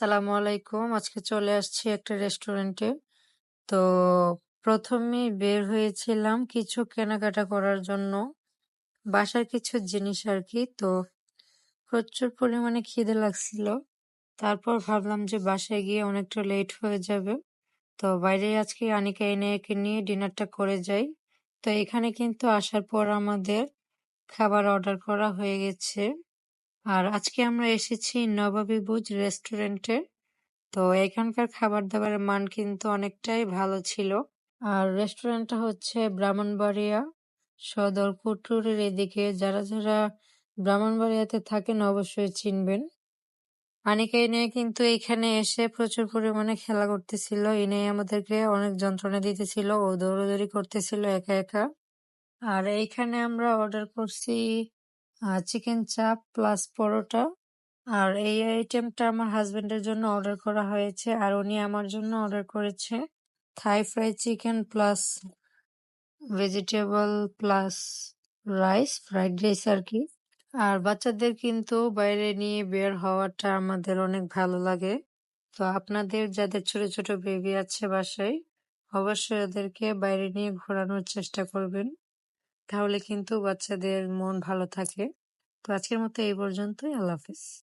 আসসালামু আলাইকুম। আজকে চলে আসছি একটা রেস্টুরেন্টে। তো প্রথমে বের হয়েছিলাম কিছু কেনাকাটা করার জন্য। বাসার কিছু জিনিস আর কি। তো প্রচুর পরিমাণে খিদে লাগছিল। তারপর ভাবলাম যে বাসায় গিয়ে অনেকটা লেট হয়ে যাবে। তো বাইরে আজকে আনিকা একে নিয়ে ডিনারটা করে যাই। তো এখানে কিন্তু আসার পর আমাদের খাবার অর্ডার করা হয়ে গেছে। আর আজকে আমরা এসেছি নবাবী বুজ রেস্টুরেন্টে তো এখানকার খাবার দাবারের মান কিন্তু অনেকটাই ভালো ছিল। আর রেস্টুরেন্টটা হচ্ছে ব্রাহ্মণবাড়িয়া সদর কুটুরের এদিকে। যারা যারা ব্রাহ্মণবাড়িয়াতে থাকেন অবশ্যই চিনবেন। আনিকা ইনে কিন্তু এখানে এসে প্রচুর পরিমাণে খেলা করতেছিল। ইনে আমাদেরকে অনেক যন্ত্রণা দিতেছিল ও দৌড়াদৌড়ি করতেছিল একা একা। আর এইখানে আমরা অর্ডার করছি চিকেন চাপ প্লাস পরোটা। আর এই আইটেমটা আমার হাজবেন্ডের জন্য অর্ডার করা হয়েছে আর উনি আমার জন্য অর্ডার করেছে। Thai fry chicken plus vegetable plus rice fried rice আর কি। আর বাচ্চাদের কিন্তু বাইরে নিয়ে বের হওয়াটা আমাদের অনেক ভালো লাগে। তো আপনাদের যাদের ছোট ছোট বেবি আছে বাসায়, অবশ্যই ওদেরকে বাইরে নিয়ে ঘোরানোর চেষ্টা করবেন। তাহলে কিন্তু বাচ্চাদের মন ভালো থাকে। তো আজকের মতো এই পর্যন্তই। আল্লাহ হাফিজ।